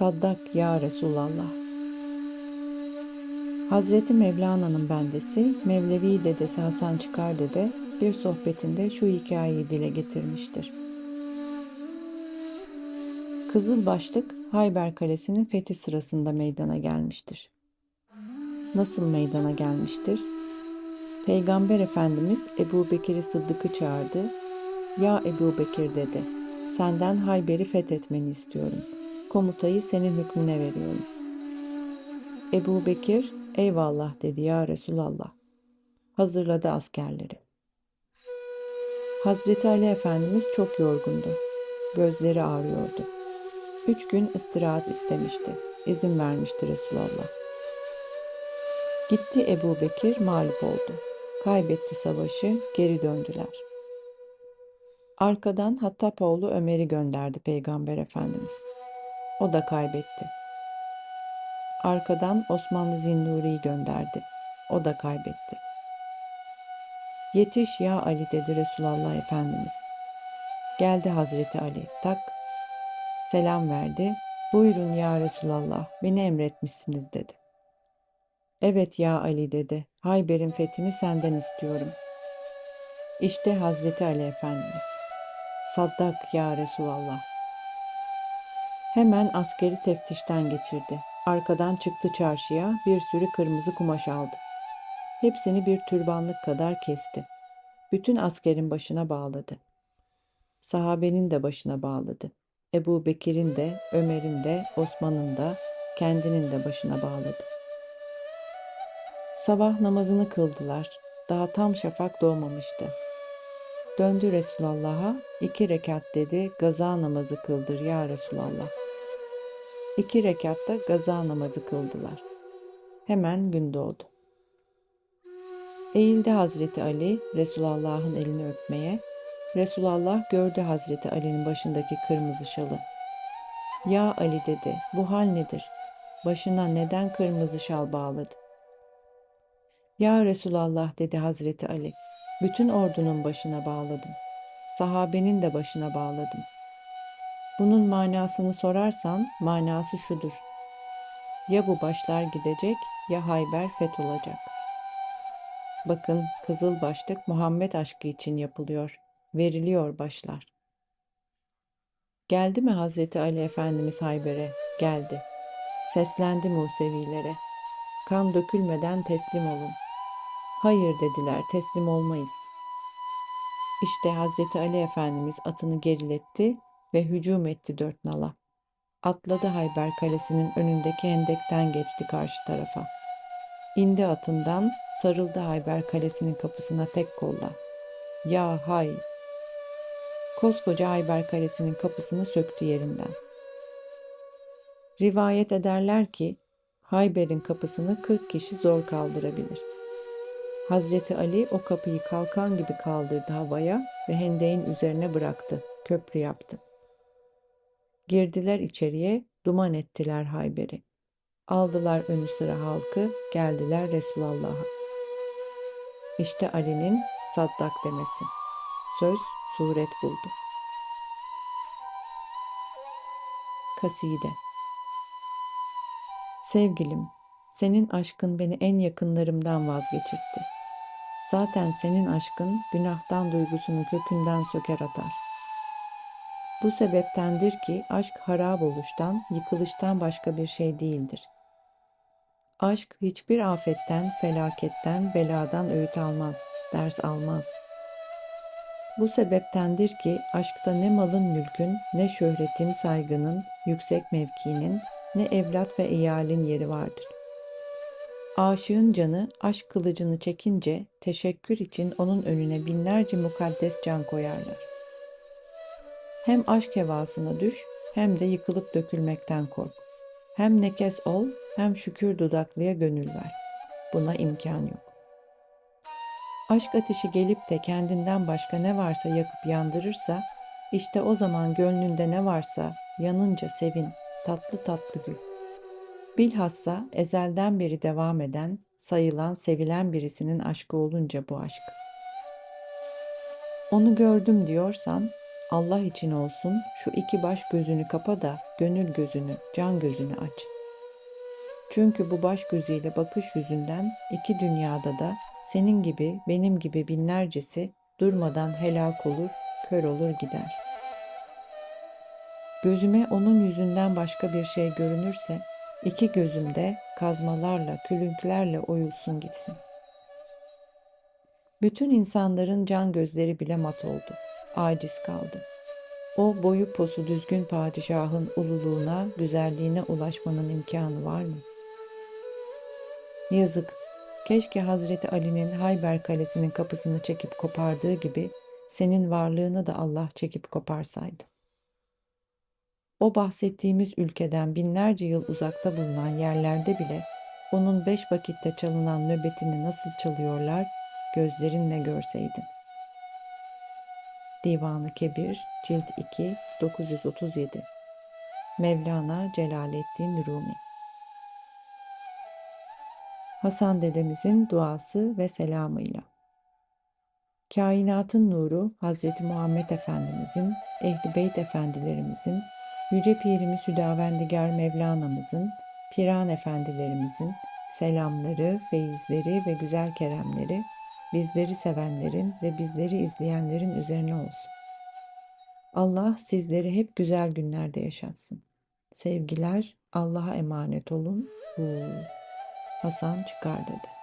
Saddak ya Resulallah. Hazreti Mevlana'nın bendesi Mevlevi dedesi Hasan Çıkar dede bir sohbetinde şu hikayeyi dile getirmiştir. Kızıl başlık Hayber Kalesi'nin fethi sırasında meydana gelmiştir. Nasıl meydana gelmiştir? Peygamber Efendimiz Ebu Bekir'i Sıddık'ı çağırdı. Ya Ebu Bekir dedi, senden Hayber'i fethetmeni istiyorum. Komutayı senin hükmüne veriyorum. Ebu Bekir, eyvallah dedi ya Resulallah. Hazırladı askerleri. Hazreti Ali Efendimiz çok yorgundu. Gözleri ağrıyordu. Üç gün istirahat istemişti. İzin vermişti Resulallah. Gitti Ebu Bekir mağlup oldu. Kaybetti savaşı, geri döndüler. Arkadan Hattapoğlu Ömer'i gönderdi Peygamber Efendimiz. O da kaybetti. Arkadan Osmanlı Zinnuri'yi gönderdi. O da kaybetti. Yetiş ya Ali dedi Resulullah Efendimiz. Geldi Hazreti Ali. Tak. Selam verdi. Buyurun ya Resulallah. Beni emretmişsiniz dedi. Evet ya Ali dedi. Hayber'in fethini senden istiyorum. İşte Hazreti Ali Efendimiz. Saddak ya Resulallah. Hemen askeri teftişten geçirdi. Arkadan çıktı çarşıya bir sürü kırmızı kumaş aldı. Hepsini bir türbanlık kadar kesti. Bütün askerin başına bağladı. Sahabenin de başına bağladı. Ebu Bekir'in de, Ömer'in de, Osman'ın da, kendinin de başına bağladı. Sabah namazını kıldılar. Daha tam şafak doğmamıştı. Döndü Resulullah'a, iki rekat dedi, gaza namazı kıldır ya Resulallah. İki rekatta gaza namazı kıldılar. Hemen gün doğdu. Eğildi Hazreti Ali Resulullah'ın elini öpmeye. Resulullah gördü Hazreti Ali'nin başındaki kırmızı şalı. Ya Ali dedi, bu hal nedir? Başına neden kırmızı şal bağladı? Ya Resulallah dedi Hazreti Ali, bütün ordunun başına bağladım. Sahabenin de başına bağladım. Bunun manasını sorarsan manası şudur. Ya bu başlar gidecek ya Hayber feth olacak. Bakın kızıl başlık Muhammed aşkı için yapılıyor. Veriliyor başlar. Geldi mi Hazreti Ali Efendimiz Hayber'e? Geldi. Seslendi Musevilere. Kan dökülmeden teslim olun. Hayır dediler teslim olmayız. İşte Hazreti Ali Efendimiz atını geriletti ve hücum etti dört nala. Atladı Hayber Kalesi'nin önündeki hendekten geçti karşı tarafa. İndi atından, sarıldı Hayber Kalesi'nin kapısına tek kolla. Ya hay! Koskoca Hayber Kalesi'nin kapısını söktü yerinden. Rivayet ederler ki Hayber'in kapısını 40 kişi zor kaldırabilir. Hazreti Ali o kapıyı kalkan gibi kaldırdı havaya ve hendeğin üzerine bıraktı. Köprü yaptı. Girdiler içeriye, duman ettiler Hayber'i. Aldılar önü sıra halkı, geldiler Resulullah'a. İşte Ali'nin saddak demesi. Söz suret buldu. Kaside Sevgilim, senin aşkın beni en yakınlarımdan vazgeçirtti. Zaten senin aşkın günahtan duygusunu kökünden söker atar. Bu sebeptendir ki aşk harap oluştan, yıkılıştan başka bir şey değildir. Aşk hiçbir afetten, felaketten, beladan öğüt almaz, ders almaz. Bu sebeptendir ki aşkta ne malın mülkün, ne şöhretin, saygının, yüksek mevkinin, ne evlat ve iyalin yeri vardır. Aşığın canı aşk kılıcını çekince teşekkür için onun önüne binlerce mukaddes can koyarlar. Hem aşk hevasına düş hem de yıkılıp dökülmekten kork. Hem nekes ol hem şükür dudaklıya gönül ver. Buna imkan yok. Aşk ateşi gelip de kendinden başka ne varsa yakıp yandırırsa, işte o zaman gönlünde ne varsa yanınca sevin, tatlı tatlı gül. Bilhassa ezelden beri devam eden, sayılan, sevilen birisinin aşkı olunca bu aşk. Onu gördüm diyorsan, Allah için olsun şu iki baş gözünü kapa da gönül gözünü, can gözünü aç. Çünkü bu baş gözüyle bakış yüzünden iki dünyada da senin gibi benim gibi binlercesi durmadan helak olur, kör olur gider. Gözüme onun yüzünden başka bir şey görünürse iki gözümde kazmalarla, külünklerle oyulsun gitsin. Bütün insanların can gözleri bile mat oldu. Aciz kaldı. O boyu posu düzgün padişahın ululuğuna, güzelliğine ulaşmanın imkanı var mı? Yazık. Keşke Hazreti Ali'nin Hayber Kalesi'nin kapısını çekip kopardığı gibi senin varlığını da Allah çekip koparsaydı. O bahsettiğimiz ülkeden binlerce yıl uzakta bulunan yerlerde bile onun beş vakitte çalınan nöbetini nasıl çalıyorlar gözlerinle görseydin. Divanı Kebir, Cilt 2, 937 Mevlana Celaleddin Rumi Hasan dedemizin duası ve selamıyla. Kainatın nuru Hazreti Muhammed Efendimizin, Ehli Beyt Efendilerimizin, Yüce Pirimiz Hüdavendigar Mevlana'mızın, Piran Efendilerimizin selamları, feyizleri ve güzel keremleri bizleri sevenlerin ve bizleri izleyenlerin üzerine olsun. Allah sizleri hep güzel günlerde yaşatsın. Sevgiler, Allah'a emanet olun. Hasan çıkar dedi.